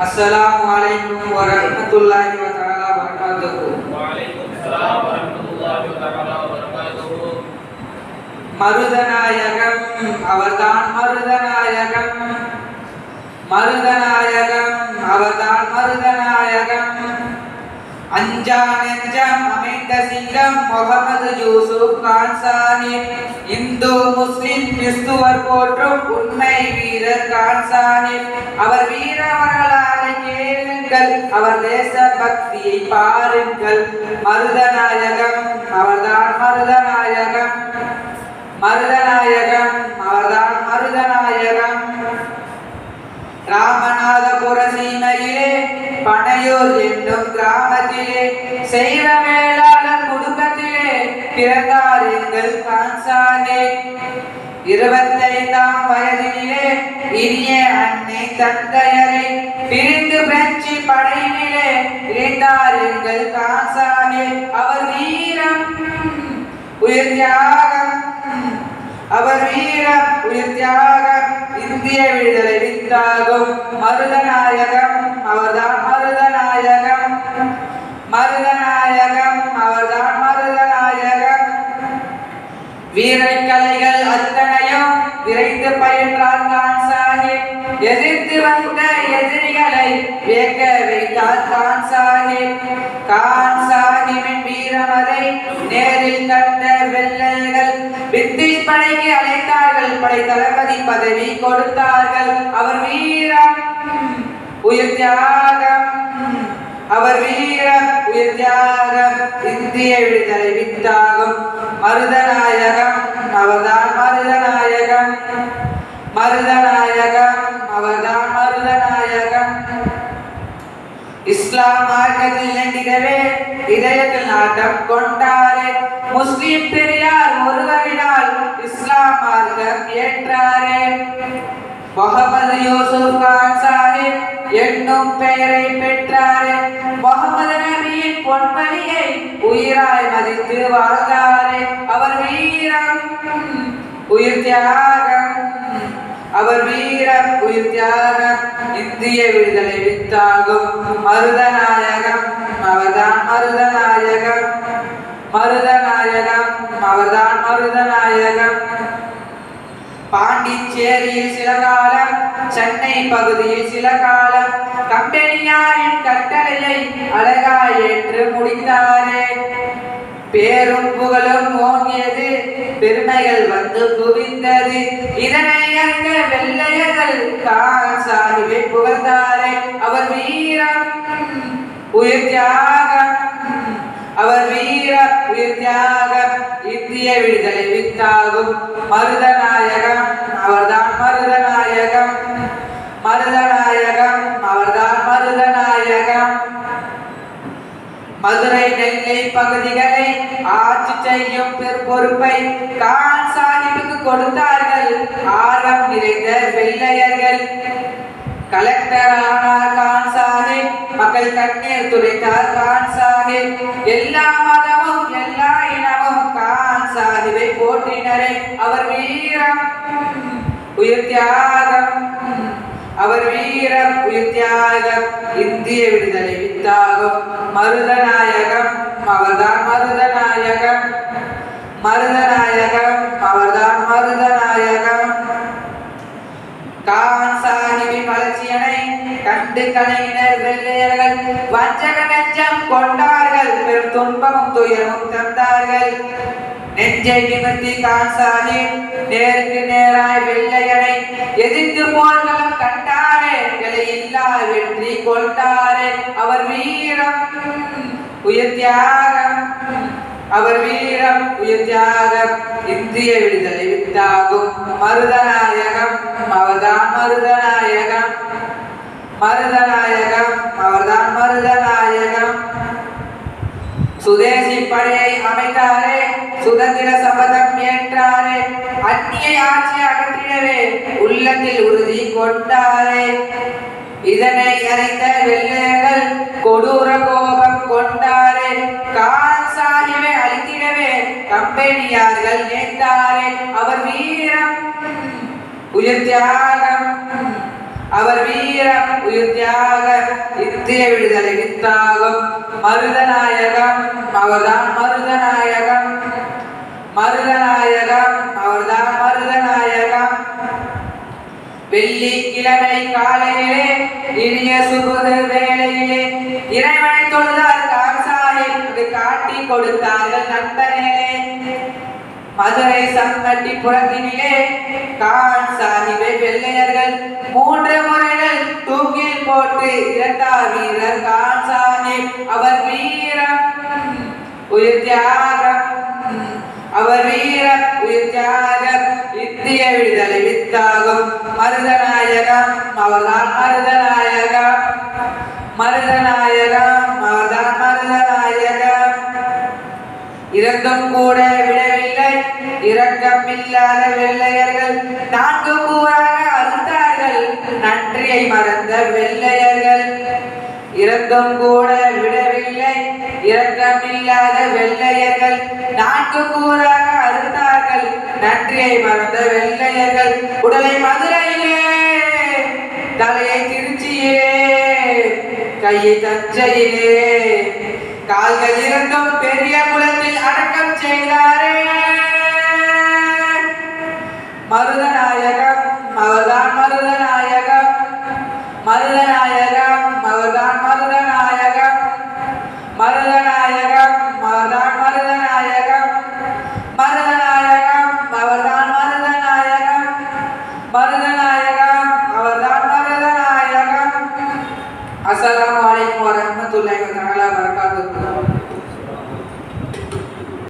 السلام عليكم ورحمة الله تعالى وبركاته وعليكم السلام ورحمة الله تعالى وبركاته மருதநாயகம் அவர்தான் மருதநாயகம் மருதநாயகம் அவர்தான் மருதநாயகம் அஞ்சா நெஞ்சம் அமைந்த சிங்கம் முகமது யூசுப் கான்சானி இந்து முஸ்லிம் கிறிஸ்துவர் போற்றும் உண்மை வீரர் கான்சானி அவர் வீர வரலாறை கேளுங்கள். அவர் தேச பக்தியை பாருங்கள். மருதநாயகம் அவர்தான் மருதநாயகம். மருதநாயகம் அவர்தான் மருதநாயகம். ராமநாதபுர சீமையிலே பனையூர் என்னும் கிராமத்திலே செய்த மேலாளர் குடும்பத்திலே பிறந்தார் எங்கள் கான்சானே இருபத்தைந்தாம் வயதினிலே இனிய அன்னை தந்தையரை பிரிந்து பிரெஞ்சு படையினிலே இருந்தார் எங்கள் கான்சானே அவர் வீரம் உயிர் தியாகம். அவர் வீரம் உயிர் தியாகம். இந்திய விடுதலை வித்தாகும். மருதநாயகம் அவர்தான் மருதநாயகம் வீரக்கலைகள் அத்தனையும் விரைந்து பயின்றார் கான் சாஹிப் எதிர்த்து வந்த எதிரிகளை வேக்க வைத்தார் கான் சாஹிப். கான் சாஹிபின் வீரமதை நேரில் கண்ட வெள்ளையர்கள் பிரிட்டிஷ் படைக்கு அழைத்தார்கள். படை தளபதி பதவி கொடுத்தார்கள். அவர் வீரம் உயிர் தியாகம். அவர் வீரம் உயிர் தியாகம். இந்திய விடுதலை வித்தாகும். மருதநாயகம் அவர்தான் மருதநாயகம். மருதநாயகம் அவர்தான் மருதநாயகம் இஸ்லாம் மார்க்கத்தில் இணங்கிடவே இதயத்தில் நாட்டம் கொண்டாரே. முஸ்லிம் பெரியார் ஒருவரினால் இஸ்லாம் மார்க்கம் ஏற்றாரே. முகமது யூசுப் கான் சாஹிப் என்னும் பெயரை பெற்றாரே. முகமது நபியின் பொன்மணியை உயிராய் மதித்து வாழ்ந்தாரே. அவர் வீரம் உயிர் தியாகம் அவர் வீர உயிர் தியாகம் இந்திய விடுதலை வித்தாகும் மருதநாயகம் அவர்தான் மருதநாயகம். மருதநாயகம் அவர்தான் மருதநாயகம். பாண்டிச்சேரியில் சில காலம் சென்னை பகுதியில் சில காலம் கம்பெனியாரின் கட்டளையை அழகாய் ஏற்று முடித்தாரே. பேரும் புகழும் ஓங்கியது பெருமைகள் வந்து குவிந்தது. இதனை வெள்ளையர்கள் கான் சாஹிபை புகழ்ந்தாரே. அவர் வீரம் உயிர் தியாகம். அவர் வீர உயிர் தியாகம். இந்திய விடுதலை வித்தாகும். மருதநாயகம் அவர்தான் மருதநாயகம். மருதநாயகம் அவர்தான் மருதநாயகம். மதுரை நெல்லை பகுதிகளை ஆட்சி செய்யும் பொறுப்பை கான் சாஹிபுக்கு கொடுத்தார்கள். ஆர்வம் நிறைந்த வெள்ளையர்கள். கலெக்டர் ஆனார் கான் சாஹிப். மக்கள் கண்ணீர் துடைத்தார் கான் சாஹிப். எல்லா மதமும் எல்லா இனமும் கான் சாஹிபை போற்றினரே. அவர் வீரம் உயிர் தியாகம். அவர் வீரம் உயிர் தியாகம். இந்திய விடுதலை வித்தாகும். மருதநாயகம். அவர்தான் மருதநாயகம். மருதநாயகம் அவர்தான் மருதநாயகம். கான் சாஹிபின் வளர்ச்சியனை கண்டு கலைஞர் வெள்ளையர்கள் வஞ்சக நெஞ்சம் கொண்டார்கள் பெரும் துன்பமும் துயரமும் தந்தார்கள். நெஞ்சை நிமிர்த்தி கான் சாஹிப் நேருக்கு நேராய் வெள்ளையனை எதிர்த்து போர்களும் கண்டாரே இல்லா வெற்றி கொண்டாரே அவர் வீரம் உயிர் அவர் வீரம் உயிர் இந்திய விடுதலை வித்தாகும். மருதநாயகம் அவர்தான் மருதநாயகம். மருதநாயகம் அவர்தான் மருதநாயகம். சுதேசி படையை அமைத்தாரே. சுதந்திர சபதம் ஏற்றாரே. அந்நிய ஆட்சி அகற்றிடவே. உள்ளத்தில் உறுதி கொண்டாரே. இதனை அறிந்த வெள்ளையர்கள் கொடூர கோபம் கான் சாஹிபை அழித்திடவே கம்பெனியார்கள் நேர்ந்தாரே அவர் வீரம் உயிர் தியாகம். அவர் வீரம் உயிர் தியாகம் இந்திய விடுதலை வித்தாகும். மருதநாயகம் அவர்தான் மருதநாயகம். மருதநாயகம் அவர்தான் மருதநாயகம். வெள்ளிக்கிழமை காலையிலே இனிய சுகுத வேலையிலே இறைவனை தொழுதார். காட்டி கொடுத்தார்கள் நண்பர்களே. மதுரை சம்பட்டி புறத்தினிலே கான் சாஹிபை வெள்ளையர்கள் மூன்று முறைகள் தூக்கில் போட்டு இறந்தார் வீரர் கான் சாஹிப் அவர் வீரம் உயிர் தியாகம். அவர் வீரம் உயிர் தியாகம் இந்திய விடுதலை வித்தாகும். மருதநாயகம் அவர்தான் மருதநாயகம். மருதநாயகம் இறந்தும் கூட விடவில்லை. இரக்கம் இல்லாத வெள்ளையர்கள் நான்கு கூறாக அறுத்தார்கள். நன்றியை மறந்த வெள்ளையர்கள் இரக்கம் கூட விடவில்லை. இரக்கம் இல்லாத வெள்ளையர்கள் நான்கு கூறாக அறுத்தார்கள். நன்றியை மறந்த வெள்ளையர்கள் உடலை மதுரையிலே தலையை திருச்சியிலே கையை தஞ்சையிலே கால்கள் இரண்டும் பெரிய குளத்தில் அடக்கம் செய்தாரே. மருதநாயகம்